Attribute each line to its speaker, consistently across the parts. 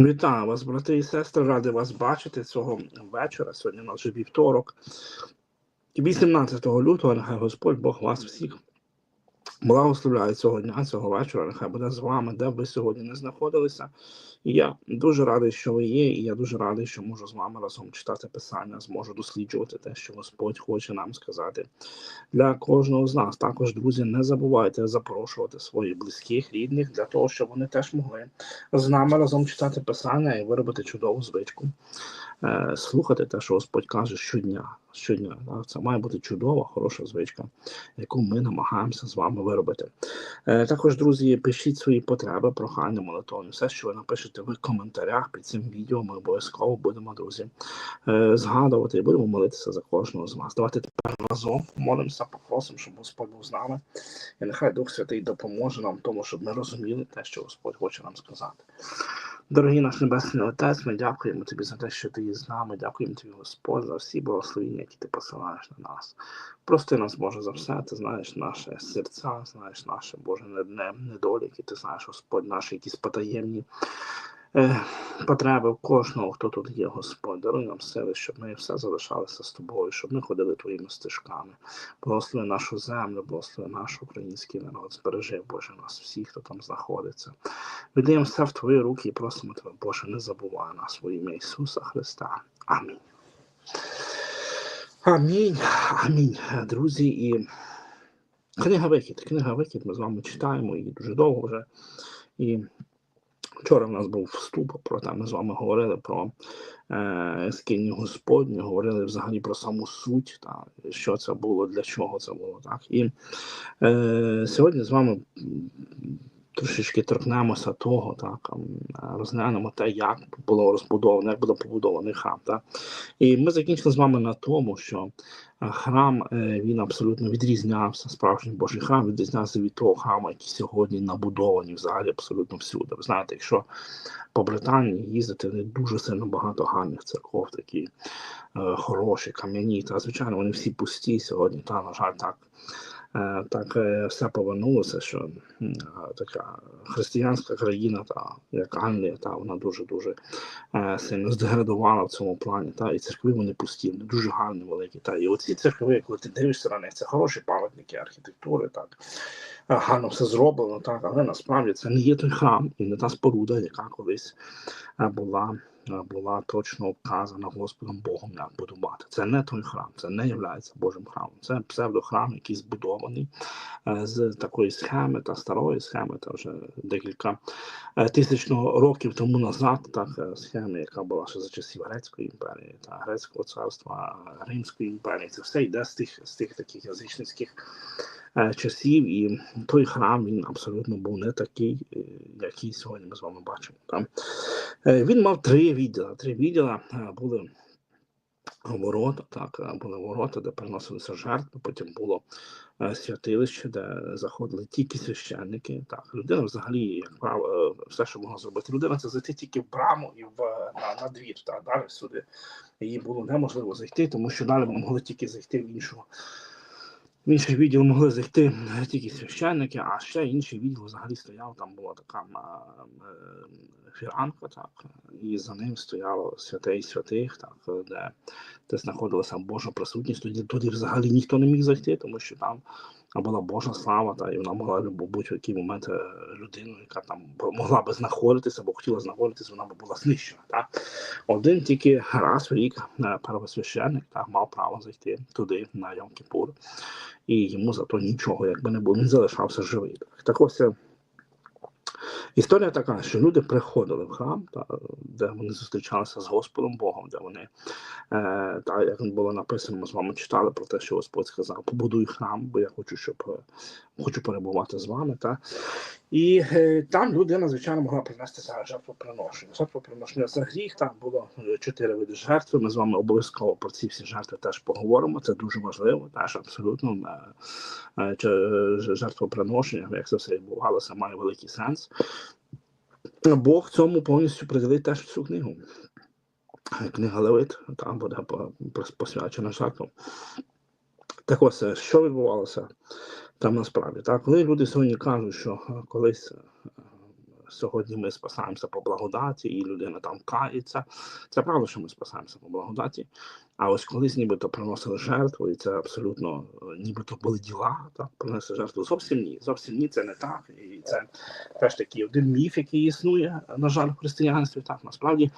Speaker 1: Вітаю вас, брати і сестри. ради вас бачити цього вечора. Сьогодні у нас вже вівторок. 18 лютого, нехай Господь Бог вас всіх благословляє цього дня, цього вечора. Нехай буде з вами, де б ви сьогодні не знаходилися. І я дуже радий, що ви є, і я дуже радий, що можу з вами разом читати писання, зможу досліджувати те, що Господь хоче нам сказати. Для кожного з нас також, друзі, не забувайте запрошувати своїх близьких, рідних для того, щоб вони теж могли з нами разом читати писання і виробити чудову звичку. Е, Слухати те, що Господь каже щодня. Щодня це має бути чудова, хороша звичка, яку ми намагаємося з вами виробити. Е, Також, друзі, пишіть свої потреби, прохання, молитовні. Все, що ви напишете в коментарях під цим відео, ми обов'язково будемо, друзі, е, згадувати і будемо молитися за кожного з вас. Давайте тепер разом молимося, попросимо, щоб Господь був з нами. І нехай Дух Святий допоможе нам тому, щоб ми розуміли те, що Господь хоче нам сказати. Дорогий наш Небесний Отець, ми дякуємо тобі за те, що ти є з нами. Дякуємо тобі, Господь, за всі благословіння, які ти посилаєш на нас. Прости нас, Боже, за все. Ти знаєш наше серця, знаєш наше Боже не- недоліки, ти знаєш, Господь, наші якісь потаємні потреби кожного, хто тут є, Господь. Даруй нам сили, щоб ми все залишалися з тобою, щоб ми ходили твоїми стежками. Благослови нашу землю, благослови наш український народ. Збережи, Боже, нас всіх, хто там знаходиться. Віддаємо все в Твої руки і просимо Тебе, Боже, не забувай нас во ім'я Ісуса Христа. Амінь. Амінь. Амінь. Друзі, і книга Викид. Книга Викид ми з вами читаємо її дуже довго вже. І вчора в нас був вступ, про те ми з вами говорили про е, скиню Господню, говорили взагалі про саму суть, та, що це було, для чого це було. Так. І е, сьогодні з вами трошечки торкнемося того, так, розглянемо те, як було розбудовано, як було побудований храм. Так. І ми закінчили з вами на тому, що е, храм е, він абсолютно відрізнявся, справжній Божий храм відрізнявся від того храму, який сьогодні набудовані взагалі абсолютно всюди. Ви знаєте, якщо по Британії їздити, не дуже сильно багато гарних церков, такі е, хороші, кам'яні. Та звичайно, вони всі пусті сьогодні. Та на жаль, так. Е, Так е, все повернулося, що е, така християнська країна, та як Англія, та вона дуже дуже сильно здеградувала в цьому плані. Та і церкви вони пусті, вони дуже гарні, великі. Та і оці церкви, коли ти дивишся на них, це хороші пам'ятники архітектури, так гарно все зроблено, так, але насправді це не є той храм і не та споруда, яка колись була. Е, Була точно вказана Господом Богом, як будувати. Це не той храм, це не є Божим храмом. Це псевдохрам, який збудований е, з такої схеми та старої схеми, та вже декілька е, тисячного років тому назад, так схеми, яка була ще за часів Грецької імперії та Грецького царства, Римської імперії. Це все йде з тих з тих таких язичницьких часів, і той храм він абсолютно був не такий, який сьогодні ми з вами бачимо. Там він мав три відділа. Три відділа е, були ворота, так, е, були ворота, де приносилися жертви, потім було е, святилище, де заходили тільки священники. Так, людина взагалі, як правило, е, все, що могла зробити. Людина це зайти тільки в браму і в на, на двір. Так, далі сюди її було неможливо зайти, тому що далі могли тільки зайти в іншу. В інший відділ могли зайти е, тільки священники, а ще інший відділ взагалі стояв, там була така е, фіранка, так, і за ним стояло святей святих, так, де, де знаходилася Божа присутність. Тоді, туди взагалі ніхто не міг зайти, тому що там була Божа слава, та, і вона могла бути в який момент е, людину, яка там могла би знаходитися або хотіла знаходитися, вона б була знищена. Та? Один тільки раз в рік е, первосвященник та, мав право зайти туди на Йом Кіпур і йому за то нічого, якби не було, він залишався живий. Так, так ось е, історія така, що люди приходили в храм, та, де вони зустрічалися з Господом Богом, де вони, е, та, як було написано, ми з вами читали про те, що Господь сказав, побудуй храм, бо я хочу, щоб е, хочу перебувати з вами. Та. І е, там людина, звичайно, могла принести за жертвоприношення. Жертвоприношення за гріх, там було е, чотири види жертви. Ми з вами обов'язково про ці всі жертви теж поговоримо. Це дуже важливо, теж абсолютно е, жертвоприношення, як це все відбувалося, має великий сенс. Бог цьому повністю приділить теж цю книгу. Книга Левит, там буде посвячена жертвам. Так ось, що відбувалося там насправді? Так, коли люди сьогодні кажуть, що е, колись е, сьогодні ми спасаємося по благодаті, і людина там кається. Це правда, що ми спасаємося по благодаті. А ось колись нібито приносили жертву, і це абсолютно е, нібито були діла, так, принесли жертву. Зовсім ні. Зовсім ні, це не так. І це теж такий один міф, який існує, на жаль, в християнстві. Так, насправді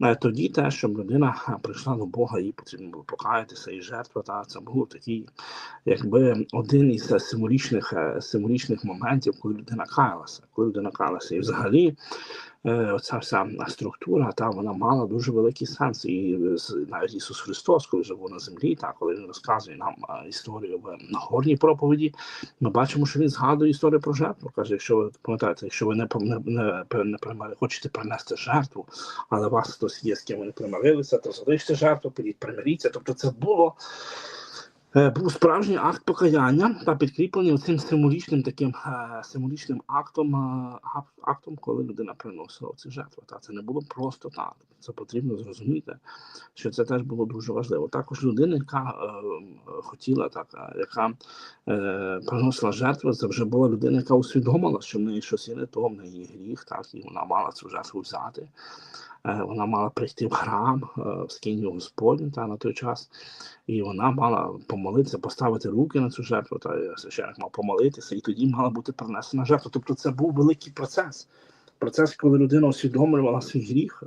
Speaker 1: е, тоді те, щоб людина е, прийшла до Бога, їй потрібно було покаятися і жертва. Та це був такий, якби один із символічних символічних моментів, коли людина каялася, коли людина каялася. І взагалі оця вся структура, та вона мала дуже великий сенс. І е, навіть Ісус Христос, коли живе на землі, та коли він розказує нам е, історію в Нагорній проповіді, ми бачимо, що він згадує історію про жертву. Каже, якщо ви пам'ятаєте, якщо ви не не, не, примирили- хочете принести жертву, але у вас хтось є, з ким ви не примирилися, то залиште жертву, підіть примиріться. Тобто це було. Е, Був справжній акт покаяння та підкріплений цим символічним таким е, символічним актом, е, актом, коли людина приносила ці жертви. Та це не було просто так. Це потрібно зрозуміти, що це теж було дуже важливо. Також людина, яка хотіла, так, яка приносила жертву, це вже була людина, яка усвідомила, що в неї щось є не то, в неї гріх, так, і вона мала цю жертву взяти. Е, Вона мала прийти в храм, е, в скиню Господню та на той час, і вона мала помолитися, поставити руки на цю жертву, та священник мав помолитися, і тоді мала бути принесена жертва. Тобто це був великий процес. Процес, коли людина усвідомлювала свій гріх, е,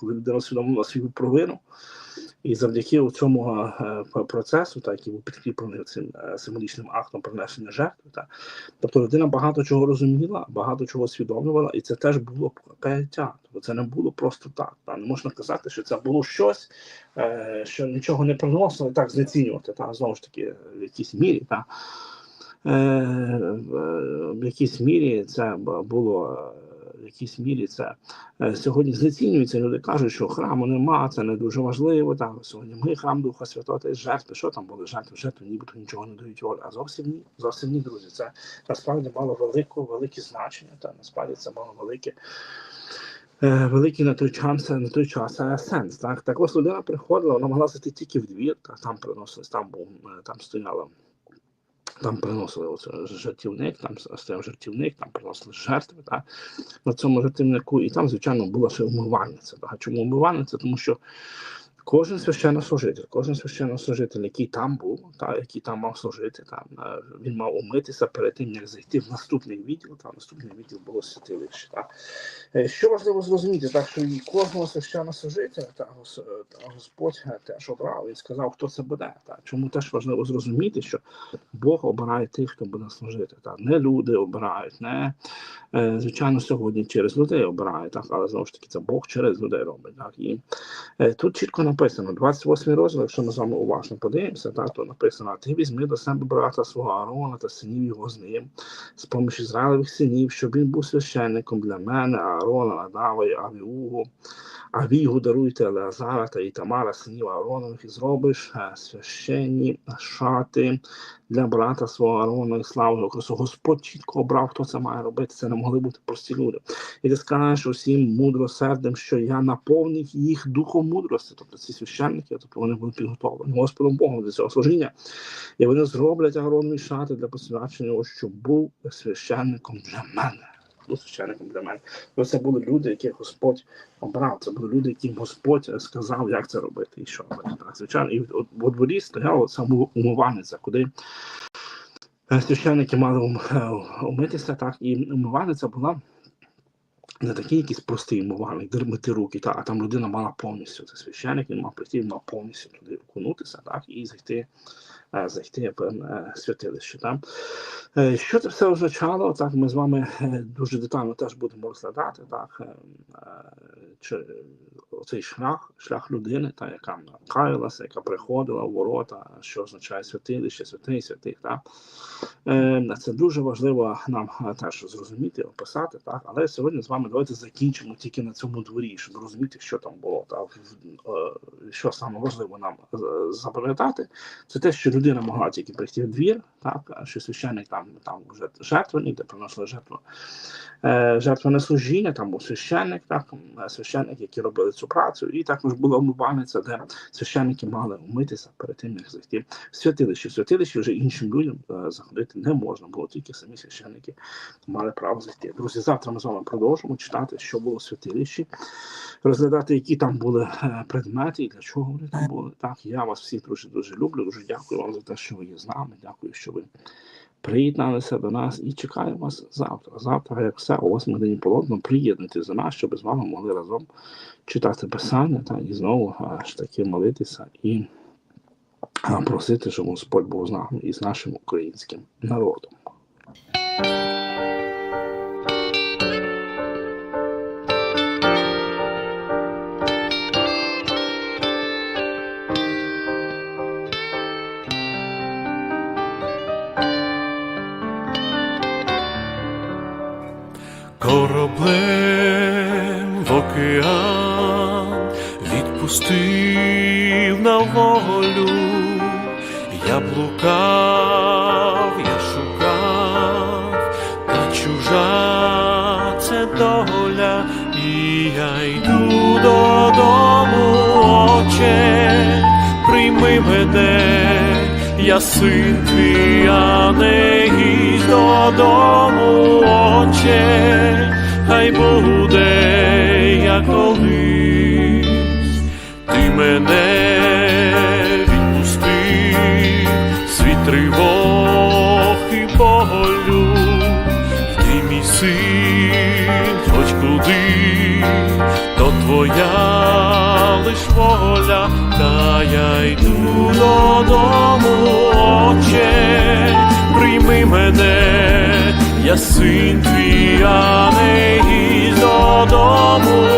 Speaker 1: коли людина усвідомлювала свою провину. І завдяки цьому е, процесу, так, який був підкріплений цим е, символічним актом принесення жертви, та, тобто людина багато чого розуміла, багато чого усвідомлювала, і це теж було каяття. Тобто це не було просто так. Та. Не можна казати, що це було щось, е, що нічого не приносило, і так знецінювати. Та, знову ж таки, в якійсь мірі. Та. В- якійсь мірі це було. В якійсь мірі це сьогодні знецінюється. Люди кажуть, що храму нема, це не дуже важливо. Там сьогодні ми храм Духа Святого й жертви. Що там були жертви? Жертви нібито нічого не дають волі. А зовсім ні, зовсім ні, друзі. Це насправді мало велике, велике значення. Та насправді це мало велике. е, Великий на той час на той час е, сенс. Так так ось людина приходила, вона могла зайти тільки в двір, та там приносились, там був е, там стояла там приносили жартівник, жертівник, там стояв жертівник, там приносили жертви та, на цьому жертівнику, і там, звичайно, була ще умивальниця. Так. Чому умивальниця? Тому що кожен священнослужитель, кожен священнослужитель, який там був, та, який там мав служити, там, е, він мав умитися перед тим, як зайти в наступний відділ, там наступний відділ було святилище. Та. Е, Що важливо зрозуміти, так що і кожного священнослужителя та, е, та Господь теж обрав, він сказав, хто це буде. Та. Чому теж важливо зрозуміти, що Бог обирає тих, хто буде служити. Так. Не люди обирають, не звичайно сьогодні через людей обирає, так, але знову ж таки це Бог через людей робить. Так. І тут чітко написано, 28 розділ, якщо ми з вами уважно подивимося, так, то написано: ти візьми до себе брата свого Аарона та синів його з ним, з поміж Ізраїлевих синів, щоб він був священником для мене, Аарона, Надава і Авіугу. Авігу даруйте Елеазара та Ітамара, синів Ааронових, і зробиш е, священні шати для брата свого Аарона і славу його Господь чітко обрав, хто це має робити. Це не могли бути прості люди. І ти скажеш усім мудросердям, що я наповнив їх духом мудрості. Тобто ці священники, тобто вони були підготовлені Господом Богом до цього служіння. І вони зроблять Ааронові шати для посвячення, щоб був священником для мене. Був священником для мене. Тобто це були люди, яких Господь обрав. Це були люди, яким Господь сказав, як це робити і що робити. Так, звичайно, і у дворі стояла саме умивальниця, куди е, священники мали е, умитися, так, і умивальниця була не такий якийсь простий умивальник, де мити руки, та, а там людина мала повністю. Це священник, він мав прийти, мав повністю туди окунутися, так, і зайти, зайти в е, святилище. Так. Е, Що це все означало? Так, ми з вами е, дуже детально теж будемо розглядати, так, е, е, чи цей шлях, шлях людини, та, яка каялася, яка приходила в ворота, що означає святилище, святий, святих. Так. Е, Це дуже важливо нам е, теж зрозуміти, описати, так. Але сьогодні з вами давайте закінчимо тільки на цьому дворі, щоб розуміти, що там було. Е, Що саме важливо нам е, запам'ятати, це те, що людина могла тільки прийти в двір, так, що священник там, там вже жертвенник, де приносили жертву, е, жертвене служіння, там був священник, так, священник, які робили цю працю, і також була умивальниця, де священники мали умитися перед тим, як зайти в святилище. В святилище вже іншим людям е, заходити не можна було, тільки самі священники мали право зайти. Друзі, завтра ми з вами продовжимо читати, що було в святилищі, розглядати, які там були е, предмети і для чого вони там були. Так, я вас всіх дуже дуже люблю. Дуже дякую вам за те, що ви є з нами. Дякую, що ви приєдналися до нас і чекаємо вас завтра. Завтра, як все, о 8 годині полотно, приєднуйтесь до нас, щоб з вами могли разом читати писання та і знову аж таки молитися і просити, щоб Господь був з нами і з нашим українським народом.
Speaker 2: Кораблем в океан відпустив на волю, я блукав, я шукав, та чужа це доля, і я йду додому, Отче, прийми мене, я син твій, а не гість додому, Отче, хай буде, як колись, ти мене відпусти, світ тривог і болю, йди мій син, хоч куди, то твоя лиш воля, та я йду додому, Отче, прийми мене, я син твій, а не гість додому,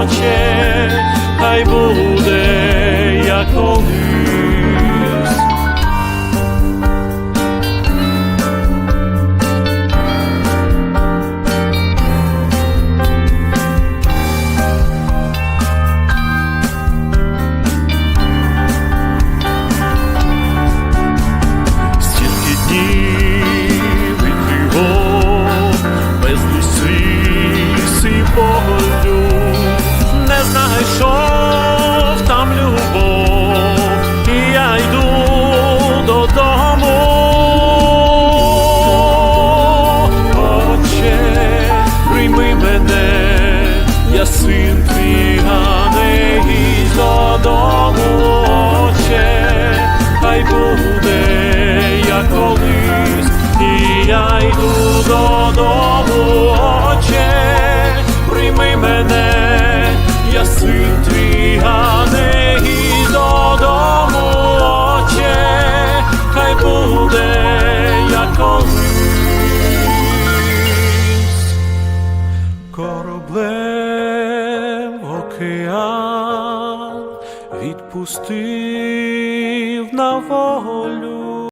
Speaker 2: Отче, хай буде,